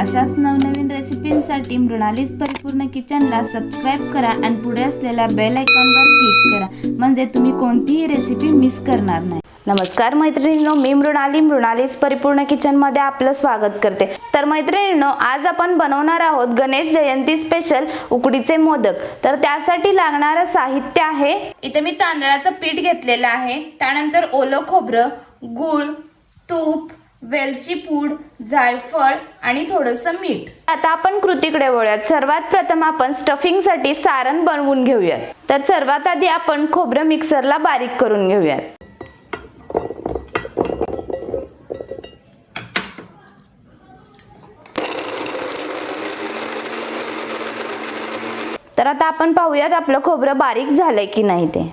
अशाच नवनवीन रेसिपींसाठी मृणालीस परिपूर्ण किचनला सबस्क्राईब करा आणि पुढे असलेल्या बेल आयकॉनवर क्लिक करा. म्हणजे तुम्ही कोणतीही रेसिपी मिस करणार नाही. नमस्कार मैत्रिणींनो मी मृणाली. मृणालीस परिपूर्ण किचनमध्ये आपलं स्वागत करते. तर मैत्रिणींनो आज आपण बनवणार आहोत गणेश जयंती स्पेशल उकडीचे मोदक. तर त्यासाठी लागणारं साहित्य आहे. इथे मी तांदळाचं पीठ घेतलेलं आहे. त्यानंतर ओलं खोबरं गूळ तूप वेलची पूड जायफळ आणि थोडंसं मीठ. आता आपण कृतीकडे वळूयात. सर्वात प्रथम आपण स्टफिंगसाठी सारण बनवून घेऊयात. तर सर्वात आधी आपण खोबरं मिक्सरला बारीक करून घेऊयात. तर आता आपण पाहूयात आपलं खोबरं बारीक झालंय की नाही ते.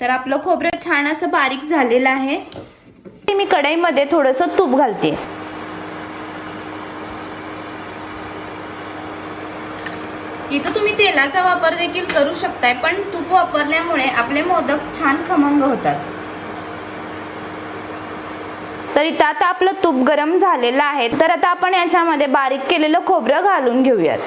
तर आपलं खोबरं छान असं बारीक झालेलं आहे. मी कढईमध्ये थोडंसं तूप घालते. इथं तुम्ही तेलाचा वापर देखील करू शकताय पण तूप वापरल्यामुळे आपले मोदक छान खमंग होतात. तर इथं आता आपलं तूप गरम झालेलं आहे तर आता आपण याच्यामध्ये बारीक केलेलं खोबरं घालून घेऊयात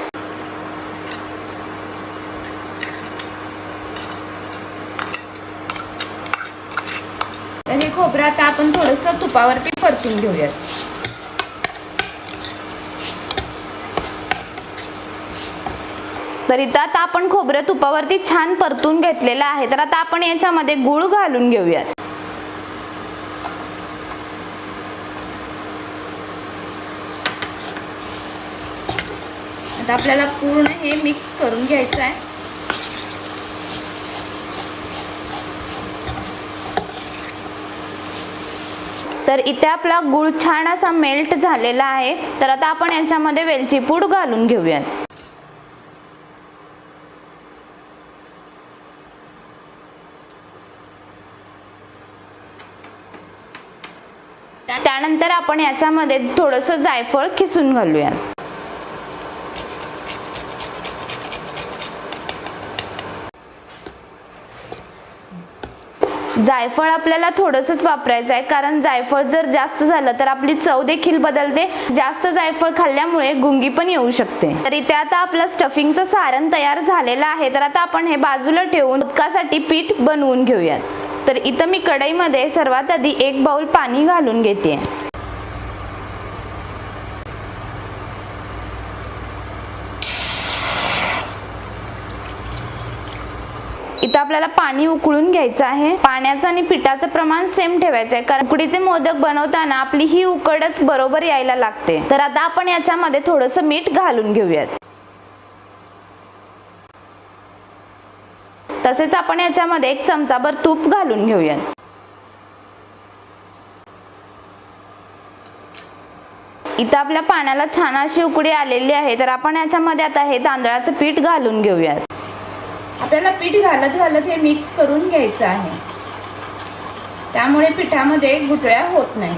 तर हे खोबरं आता आपण थोडंसं तुपावरती परतून घेऊयात. तर इथं आता आपण खोबरं तुपावरती छान परतून घेतलेलं आहे. तर आता आपण याच्यामध्ये गुळ घालून घेऊयात. आता आपल्याला पूर्ण हे मिक्स करून घ्यायचं आहे. तर इथे आपला गुळ छान असा मेल्ट झालेला आहे. तर आता आपण याच्यामध्ये वेलची पूड घालून घेऊयात. त्यानंतर आपण याच्यामध्ये थोडंसं जायफळ खिसून घालूयात. जायफळ आपल्याला थोडंसंच वापरायचं आहे. कारण जायफळ जर जास्त झालं तर आपली चव देखील बदलते. जास्त जायफळ खाल्ल्यामुळे गुंगी पण येऊ शकते. तर इथे आता आपलं स्टफिंगचं सारण तयार झालेलं आहे. तर आता आपण हे बाजूला ठेवून उदकासाठी पीठ बनवून घेऊयात. तर इथं मी कढईमध्ये सर्वात आधी एक बाऊल पाणी घालून घेते इथं आपल्याला पाणी उकळून घ्यायचं आहे. पाण्याचं आणि पिठाचं प्रमाण सेम ठेवायचं आहे. कारण उकडीचे मोदक बनवताना आपली ही उकडच बरोबर यायला लागते. तर आता आपण याच्यामध्ये थोडंसं मीठ घालून घेऊयात. तसेच आपण याच्यामध्ये एक चमचाभर तूप घालून घेऊयात. इथं आपल्या पाण्याला छान अशी उकडी आलेली आहे. तर आपण याच्यामध्ये आता हे तांदळाचं पीठ घालून घेऊयात. आपल्याला पीठ घालत घालत हे मिक्स करून घ्यायचं आहे. त्यामुळे पिठामध्ये गुठळ्या होत नाही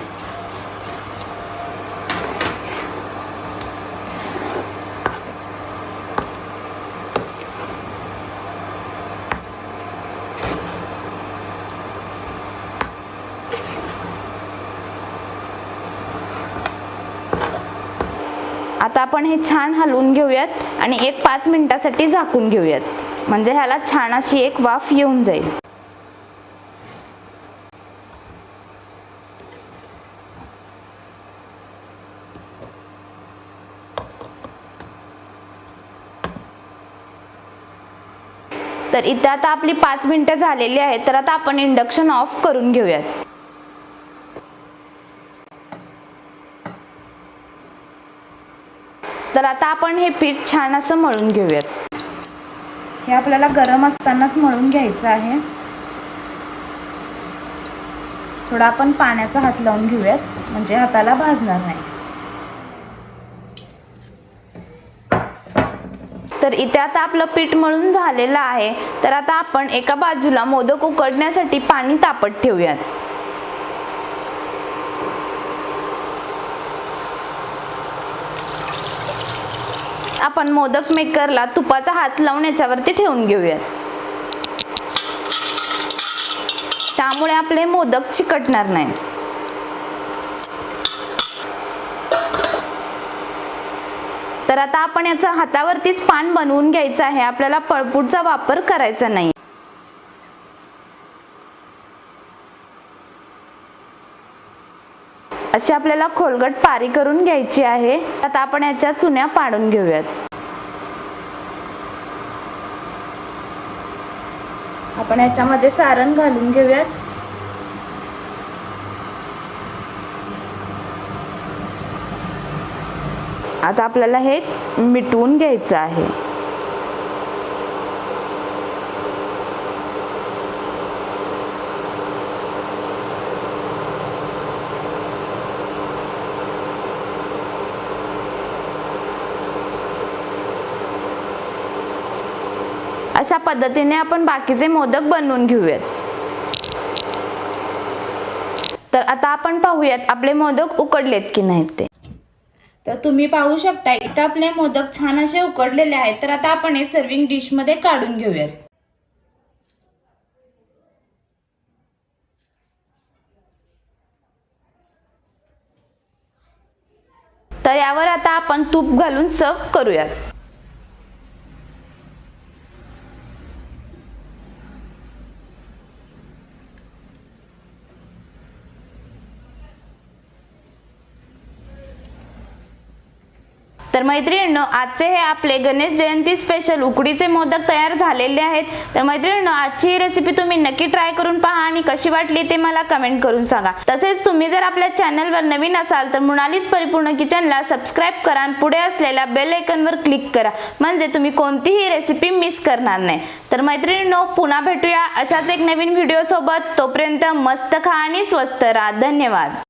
आपण हे छान हलवून घेऊयात आणि एक पाच मिनिटासाठी झाकून घेऊयात. म्हणजे ह्याला छान अशी एक वाफ येऊन जाईल. तर इथं आता आपली पाच मिनिटं झालेली आहेत तर आता आपण इंडक्शन ऑफ करून घेऊयात. तर आता आपण हे पीठ छान असं मळून घेऊयात. हे आपल्याला गरम असतानाच मळून घ्यायचं आहे. थोडा आपण पाण्याचा हात लावून घेऊयात म्हणजे हाताला भाजणार नाही. तर इथे आता आपलं पीठ मळून झालेलं आहे. तर आता आपण एका बाजूला मोदक उकडण्यासाठी पाणी तापत ठेवूयात. आपण मोदक मेकरला तुपाचा हात लावून याच्यावरती ठेवून घेऊयात. त्यामुळे आपले मोदक चिकटणार नाही तर आता आपण याचा हातावरतीच पान बनवून घ्यायचं आहे. आपल्याला पळपूटचा वापर करायचा नाही. अशी आपल्याला खोलगट पारी करून घ्यायची आहे. आता आपण याच्या चुन्या पाडून घेऊयात. आपण याच्यामध्ये सारण घालून घेऊयात. आता आपल्याला हेच मिटवून घ्यायचं आहे. अशा पद्धतीने आपण बाकीचे मोदक बनवून घेऊयात. तर आता आपण पाहूयात आपले मोदक उकडलेत की नाहीत ते. तर तुम्ही पाहू शकता इथं आपले मोदक छान असे उकडलेले आहेत. तर आता आपण हे सर्विंग डिशमध्ये काढून घेऊयात. तर यावर आता आपण तूप घालून सर्व करूयात. तर मैत्रिणींनो आजचे हे आपले गणेश जयंती स्पेशल उकडीचे मोदक तयार झालेले आहेत. तर मैत्रिणींनो आजची ही रेसिपी तुम्ही नक्की ट्राय करून पहा आणि कशी वाटली ते मला कमेंट करून सांगा. तसेच तुम्ही जर आपल्या चॅनलवर नवीन असाल तर मृणालीच परिपूर्ण किचनला सबस्क्राईब करा आणि पुढे असलेल्या बेल आयकनवर क्लिक करा. म्हणजे तुम्ही कोणतीही रेसिपी मिस करणार नाही. तर मैत्रिणींनो पुन्हा भेटूया अशाच एक नवीन व्हिडिओ सोबत. तोपर्यंत मस्त खा आणि स्वस्त राहा. धन्यवाद.